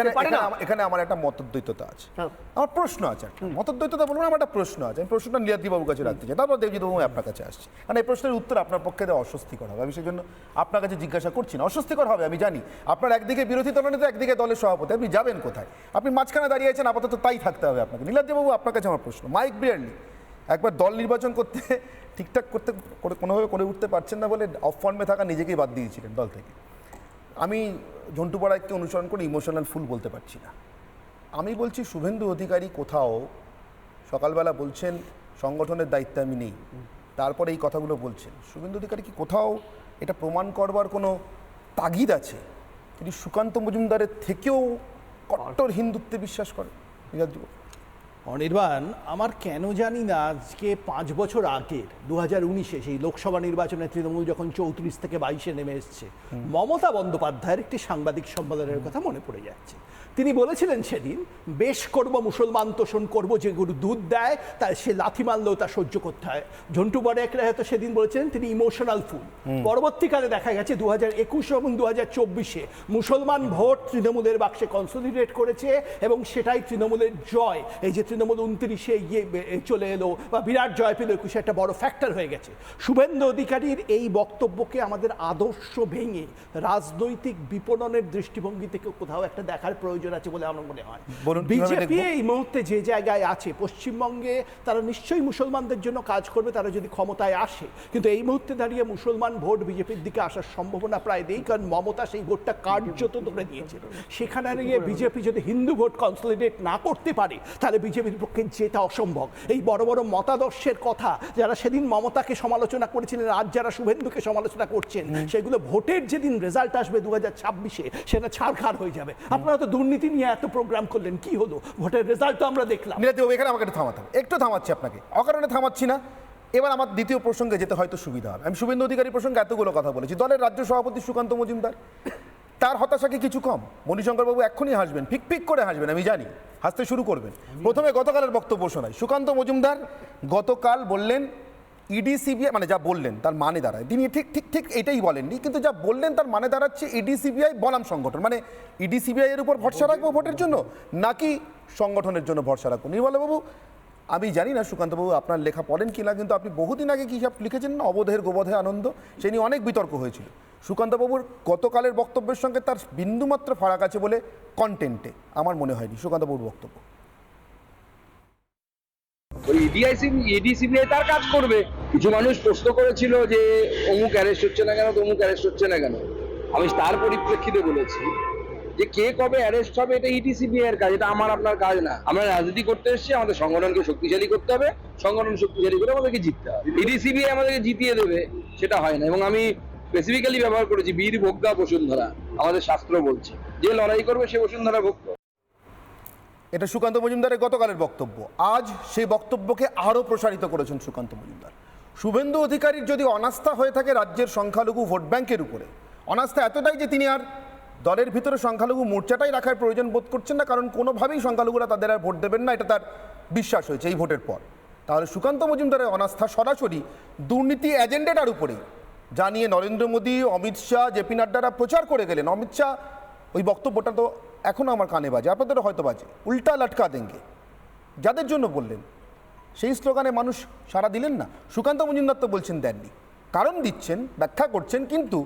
এখানে এখানে আমার- একটা মতদ্বৈততা আছে। হ্যাঁ। আমার প্রশ্ন আছে একটা। মতদ্বৈততা বলব না আমার একটা প্রশ্ন আছে। আমি প্রশ্নটা নীলাদ্রি বাবুর কাছে রাখতে চাই। তারপর দেবজিৎ বাবু আপনার কাছে আসছে। কারণ এই প্রশ্নের উত্তর আপনার পক্ষে দেওয়া অস্বস্তিকর হবে। আমি সেই জন্য আপনার কাছে জিজ্ঞাসা করছি না। অস্বস্তিকর হবে আমি জানি। আপনার একদিকে বিরোধী দলনেতা একদিকে দলের সভাপতি। আপনি যাবেন কোথায়? আপনি মাঝখানে দাঁড়িয়ে আছেন আপাতত তাই থাকতে হবে আপনাকে। নীলাদ্রি বাবু আপনার কাছে আমার প্রশ্ন। মাইক বিয়ারলি একবার দল নির্বাচন করতে ঠিকঠাক করতে কোনোভাবে করে উঠতে পারছেন না বলে অফ ফর্মে থাকা নিজেকেই বাদ দিয়েছিলেন দল থেকে। আমি ঝন্টু পড়াইকে অনুসরণ করে ইমোশনাল ফুল বলতে পারছি না। আমি বলছি, শুভেন্দু অধিকারী কোথাও? সকালবেলা বলছেন, সংগঠনের দায়িত্বে আমি নেই। তারপরে এই কথাগুলো বলছেন। শুভেন্দু অধিকারী কি কোথাও? এটা প্রমাণ করবার কোনো তাগিদ আছে? তিনি সুকান্ত মজুমদারের থেকেও কট্টর হিন্দুত্বে বিশ্বাস করেন? অনির্বাণ আমার কেন জানি না আজকে পাঁচ বছর আগের দু হাজার উনিশে সেই লোকসভা নির্বাচনে তৃণমূল যখন চৌত্রিশ থেকে বাইশে নেমে এসছে মমতা বন্দ্যোপাধ্যায়ের একটি সাংবাদিক সম্মেলনের কথা মনে পড়ে যাচ্ছে। তিনি বলেছিলেন সেদিন বেশ করব মুসলমান তোষণ করব যে গরু দুধ দেয় তাই সে লাথি মারলেও তা সহ্য করতে হয়। ঝন্টু বড়েকরা হয়তো সেদিন বলেছিলেন তিনি ইমোশনাল ফুল। পরবর্তীকালে দেখা গেছে দু হাজার একুশ এবং দু হাজার চব্বিশে মুসলমান ভোট তৃণমূলের বাক্সে কনসলিডেট করেছে এবং সেটাই তৃণমূলের জয়। এই যে তৃণমূল উনত্রিশে ইয়ে চলে এলো বা বিরাট জয় পেল একুশে একটা বড় ফ্যাক্টর হয়ে গেছে। শুভেন্দু অধিকারীর এই বক্তব্যকে আমাদের আদর্শ ভেঙে রাজনৈতিক বিপণনের দৃষ্টিভঙ্গি থেকে কোথাও একটা দেখার প্রয়োজন আছে বলে আমার মনে হয়। বিজেপি এই মুহূর্তে যে জায়গায় আছে পশ্চিমবঙ্গে তারা নিশ্চয়ই মুসলমানদের জন্য কাজ করবে তারা যদি ক্ষমতায় আসে। কিন্তু এই মুহূর্তে দাঁড়িয়ে মুসলমান ভোট বিজেপির দিকে আসার সম্ভাবনা প্রায় নেই কারণ মমতা সেই ভোটটা কার্যত ধরে দিয়েছে সেখানে দাঁড়িয়ে বিজেপি যদি হিন্দু ভোট কনসলিডেট না করতে পারে তাহলে বিজেপির পক্ষে যেটা অসম্ভব। এই বড় বড় মতাদর্শের কথা যারা সেদিন মমতাকে সমালোচনা করেছিলেন আজ যারা শুভেন্দুকে সমালোচনা করছেন সেগুলো ভোটের যেদিন রেজাল্ট আসবে দু হাজার ছাব্বিশে সেটা ছাড়খাড় হয়ে যাবে। আপনারা তো দুর্নীতি নিয়ে এত প্রোগ্রাম করলেন কি হলো? ভোটের রেজাল্ট তো আমরা দেখলাম। এখানে আমাকে একটু থামাতে হবে একটু থামাচ্ছি আপনাকে। অকারণে থামাচ্ছি না। এবার আমার দ্বিতীয় প্রসঙ্গে যেতে হয়তো সুবিধা হবে। আমি শুভেন্দু অধিকারী প্রসঙ্গে এতগুলো কথা বলেছি। দলের রাজ্য সভাপতি সুকান্ত মজুমদার তার হতাশা কি কিছু কম। মণিশঙ্করবাবু এক্ষুনি হাসবেন ফিক ফিক করে হাসবেন আমি জানি। হাসতে শুরু করবেন। প্রথমে গতকালের বক্তব্য শোনায় সুকান্ত মজুমদার গতকাল বললেন ইডি সিবিআই মানে যা বললেন তার মানে দাঁড়ায়। তিনি ঠিক ঠিক ঠিক এটাই বলেননি কিন্তু যা বললেন তার মানে দাঁড়াচ্ছে ইডি সিবিআই বনাম সংগঠন। মানে ইডি সিবিআই এর উপর ভরসা রাখব ভোটের জন্য নাকি সংগঠনের জন্য ভরসা রাখব? নির্মলাবাবু আমি জানি না, সুকান্তবাবু, আপনার লেখা পড়েন কি না কিন্তু আপনি বহুদিন আগে কী সব লিখেছেন? না অবোধের গোবোধে আনন্দ, সে নিয়ে অনেক বিতর্ক হয়েছিল। সুকান্তবাবুর গতকালের বক্তব্যের সঙ্গে তার বিন্দুমাত্র ফারাক আছে বলে কন্টেন্টে আমার মনে হয়নি, সুকান্তবাবুর বক্তব্য। ইডিআইসি ইডিসিবিআই তার কাজ করবে। কিছু মানুষ প্রশ্ন করেছিল যে, অমুক অ্যারেস্ট হচ্ছে না কেন, তমুক অ্যারেস্ট হচ্ছে না কেন। আমি তার পরিপ্রেক্ষিতে বলেছি যে কে কবে অ্যারেস্ট হবে, এটা ইডিসিবিআই এর কাজ, এটা আমার, আপনার কাজ না। আমরা রাজনীতি করতে এসেছি, আমাদের সংগঠনকে শক্তিশালী করতে হবে, সংগঠন শক্তিশালী করে আমাদেরকে জিততে হবে। ইডিসিবিআই আমাদেরকে জিতিয়ে দেবে, সেটা হয় না। এবং আমি স্পেসিফিক্যালি ব্যবহার করেছি, বীর ভোগ্যা বসুন্ধরা, আমাদের শাস্ত্র বলছে, যে লড়াই করবে সে বসুন্ধরা ভোগ এটা সুকান্ত মজুমদারের গতকালের বক্তব্য। আজ সেই বক্তব্যকে আরও প্রসারিত করেছেন সুকান্ত মজুমদার। শুভেন্দু অধিকারীর যদি অনাস্থা হয়ে থাকে রাজ্যের সংখ্যালঘু ভোট ব্যাংকের উপরে, অনাস্থা এতটাই যে তিনি আর দলের ভিতরে সংখ্যালঘু মোর্চাটাই রাখার প্রয়োজন বোধ করছেন না, কারণ কোনোভাবেই সংখ্যালঘুরা তাদের আর ভোট দেবেন না, এটা তার বিশ্বাস হয়েছে এই ভোটের পর। তাহলে সুকান্ত মজুমদারের অনাস্থা সরাসরি দুর্নীতি এজেন্ডাটার উপরেই। জানিয়ে নরেন্দ্র মোদী, অমিত শাহ, জেপি নাড্ডারা প্রচার করে গেলেন। অমিত শাহ, ওই বক্তব্যটা তো এখনও আমার কানে বাজে, আপনাদেরও হয়তো বাজে। উল্টা লটকা দেঙ্গে যাদের জন্য বললেন, সেই স্লোগানে মানুষ সাড়া দিলেন না। সুকান্ত মজুমদার তো বলছেন দেননি। কারণ দিচ্ছেন, ব্যাখ্যা করছেন, কিন্তু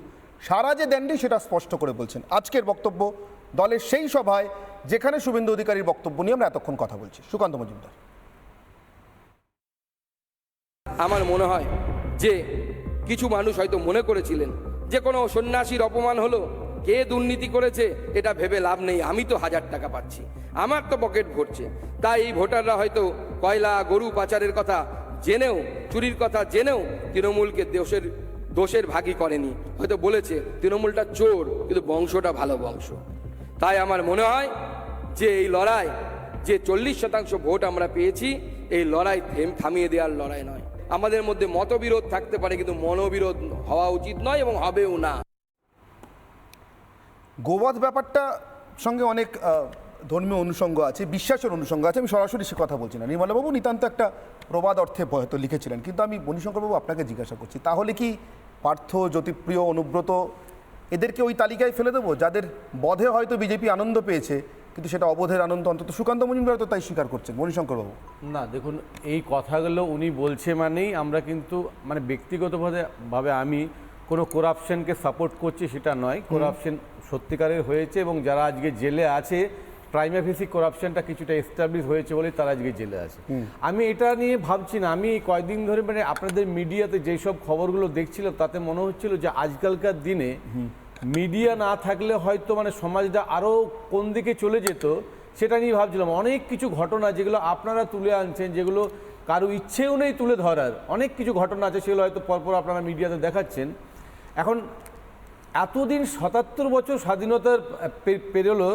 সারা যে দেননি সেটা স্পষ্ট করে বলছেন। আজকের বক্তব্য দলের সেই সভায় যেখানে শুভেন্দু অধিকারীর বক্তব্য নিয়ে আমরা এতক্ষণ কথা বলছি। সুকান্ত মজুমদার। আমার মনে হয় যে কিছু মানুষ হয়তো মনে করেছিলেন যে কোনো সন্ন্যাসীর অপমান হলো, কে দুর্নীতি করেছে এটা ভেবে লাভ নেই, আমি তো হাজার টাকা পাচ্ছি, আমার তো পকেট ভরছে। তাই এই ভোটাররা হয়তো কয়লা, গরু পাচারের কথা জেনেও, চুরির কথা জেনেও তৃণমূলকে দোষের দোষের ভাগই করেনি। হয়তো বলেছে, তৃণমূলটা চোর, কিন্তু বংশটা ভালো বংশ। তাই আমার মনে হয় যে এই লড়াই, যে চল্লিশ শতাংশ ভোট আমরা পেয়েছি, এই লড়াই থেম- থামিয়ে দেওয়ার লড়াই নয়। আমাদের মধ্যে মতবিরোধ থাকতে পারে, কিন্তু মনোবিরোধ হওয়া উচিত নয় এবং হবেও না। গোবধ ব্যাপারটা সঙ্গে অনেক ধর্মীয় অনুষঙ্গ আছে বিশ্বাসের অনুষঙ্গ আছে আমি সরাসরি সে কথা বলছি না। নির্মলাবাবু নিতান্ত একটা প্রবাদ অর্থে হয়তো লিখেছিলেন কিন্তু আমি মণিশঙ্করবাবু আপনাকে জিজ্ঞাসা করছি তাহলে কি পার্থ জ্যোতিপ্রিয় অনুব্রত এদেরকে ওই তালিকায় ফেলে দেবো? যাদের বধে হয়তো বিজেপি আনন্দ পেয়েছে কিন্তু সেটা অবোধের আনন্দ অন্তত সুকান্ত মজুমদার তো তাই স্বীকার করছেন মণিশঙ্কর বাবু না দেখুন এই কথাগুলো উনি বলছে মানেই আমরা কিন্তু মানে ব্যক্তিগতভাবে ভাবে আমি কোনো করাপশনকে সাপোর্ট করছি সেটা নয়। করাপশন সত্যিকারের হয়েছে এবং যারা আজকে জেলে আছে প্রাইমাফেসি করাপশনটা কিছুটা এস্টাবলিশ হয়েছে বলে তারা আজকে জেলে আছে। আমি এটা নিয়ে ভাবছি না। আমি কয়েকদিন ধরে মানে আপনাদের মিডিয়াতে যেসব খবরগুলো দেখছিলাম তাতে মনে হচ্ছিল যে আজকালকার দিনে মিডিয়া না থাকলে হয়তো মানে সমাজটা আরও কোন দিকে চলে যেত সেটা নিয়ে ভাবছিলাম। অনেক কিছু ঘটনা যেগুলো আপনারা তুলে আনছেন যেগুলো কারও ইচ্ছেও নেই তুলে ধরার অনেক কিছু ঘটনা আছে সেগুলো হয়তো পরপর আপনারা মিডিয়াতে দেখাচ্ছেন। এখন এতদিন সাতাত্তর বছর স্বাধীনতার পেরোলো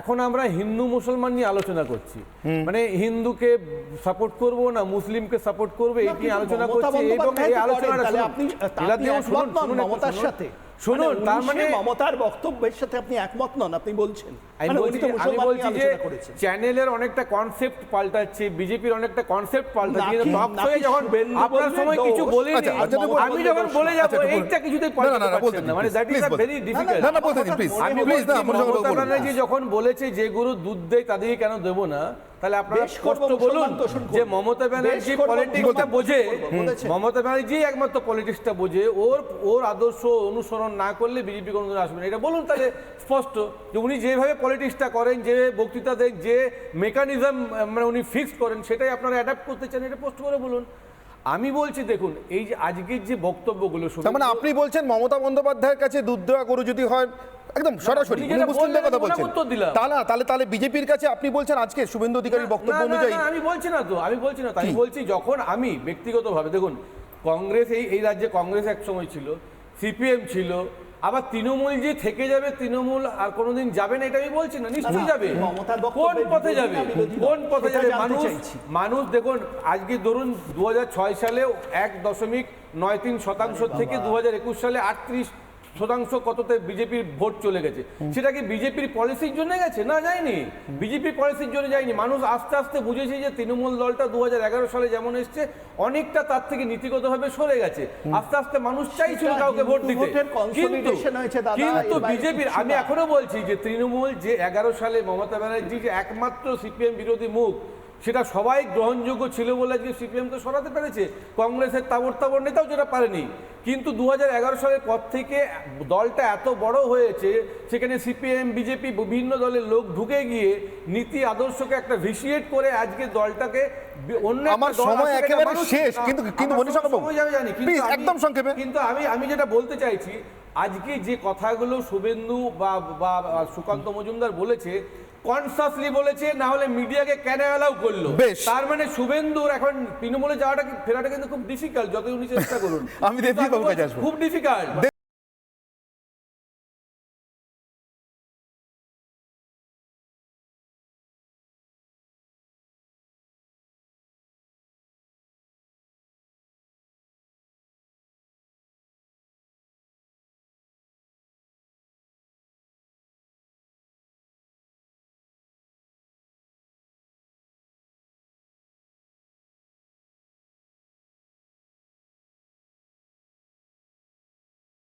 এখন আমরা হিন্দু মুসলমান নিয়ে আলোচনা করছি। মানে হিন্দুকে সাপোর্ট করব না মুসলিমকে সাপোর্ট করব এই নিয়ে আলোচনা করছি এবং এই আলোচনাটা আপনি শুনুন, মমতার সাথে? শুনুন তার মানে মমতার বক্তব্যের সাথে আপনি একমত নন আপনি বলছেন আমি মানে বলছি যে-। চ্যানেলের অনেকটা কনসেপ্ট পাল্টাচ্ছে বিজেপির অনেকটা কনসেপ্ট পাল্টাচ্ছে টক যখন আপনার সময় কিছু। বলিনি আচ্ছা, আচ্ছা। আমি যখন বলে যাব আচ্ছা। এইটা কিছুতেই না, পাল্টাতে মানে that is a very difficult না, না, বলতে দিন, please. আমি Please, না, মমতা ব্যানার্জি যখন বলেছে যে গরু দুধ দেয় তাদেরকে কেন দেবো না তাহলে আপনারা স্পষ্ট বলুন। যে মমতা ব্যানার্জি পলিটিক্সটা বোঝে। মমতা ব্যানার্জি একমাত্র পলিটিক্সটা বোঝে ওর ওর আদর্শ অনুসরণ না করলে বিজেপি কোনোদিন আসবে না এটা বলুন তাহলে স্পষ্ট যে উনি যেভাবে পলিটিক্সটা করেন যে বক্তৃতা দেন যে মেকানিজম মানে উনি ফিক্স করেন সেটাই আপনারা অ্যাডাপ্ট করতে চান এটা স্পষ্ট করে বলুন আমি বলছি দেখুন এই যে আজকের যে বক্তব্যগুলো তার মানে আপনি বলছেন মমতা বন্দ্যোপাধ্যায়ের কাছে দুধ দেওয়া গরু যদি হয় একদম সরাসরি মুসলিমদের কথা বলছেন। তাহলে তাহলে তাহলে বিজেপির কাছে আপনি বলছেন আজকে শুভেন্দু অধিকারীর বক্তব্য অনুযায়ী। আমি বলছি না তো আমি বলছি না তাই আমি বলছি যখন আমি ব্যক্তিগতভাবে দেখুন কংগ্রেস এই এই রাজ্যে কংগ্রেস এক সময় ছিল সিপিএম ছিল আবার তৃণমূল যে থেকে যাবে তৃণমূল আর কোনোদিন যাবে না এটা আমি বলছি না নিশ্চয়ই যাবে। কোন পথে যাবে? কোন পথে যাবে? মানুষ মানুষ দেখুন আজকে ধরুন দু সালে এক দশমিক নয় তিন শতাংশ থেকে দু একুশ সালে আটত্রিশ শতাংশ কততে বিজেপির ভোট চলে গেছে। সেটা কি বিজেপির পলিসির জন্য গেছে? না যায়নি। বিজেপির পলিসির জন্য যায়নি। মানুষ আস্তে আস্তে বুঝেছে যে তৃণমূল দলটা দু সালে যেমন এসছে অনেকটা তার থেকে নীতিগতভাবে সরে গেছে। আস্তে আস্তে মানুষ চাইছিল কাউকে ভোট দিতে। কিন্তু consolidation হয়েছে দাদা, কিন্তু বিজেপির আমি এখনও বলছি যে তৃণমূল যে এগারো সালে মমতা ব্যানার্জি যে একমাত্র সিপিএম বিরোধী মুখ সেটা সবাই গ্রহণযোগ্য ছিল বলে আজকে সিপিএমকে সরাতে পেরেছে। কংগ্রেসের তাবর তাবর নেতাও যেটা পারেনি। কিন্তু দু হাজার এগারো সালের পর থেকে দলটা এত বড় হয়েছে সেখানে সিপিএম বিজেপি বিভিন্ন দলের লোক ঢুকে গিয়ে নীতি আদর্শকে একটা ভিসিয়েট করে আজকে দলটাকে অন্য আমার সময় একেবারে শেষ, কিন্তু- কিন্তু জানি একদম সংক্ষেপে। কিন্তু আমি আমি যেটা বলতে চাইছি আজকে যে কথাগুলো শুভেন্দু বা সুকান্ত মজুমদার বলেছে কনসাসলি বলেছে না হলে মিডিয়াকে কেন অ্যালাউ করল বেশ। তার মানে শুভেন্দুর এখন তৃণমূলে যাওয়াটা ফেরাটা কিন্তু খুব ডিফিকাল্ট যতই উনি চেষ্টা করুন আমি। খুব ডিফিকাল্ট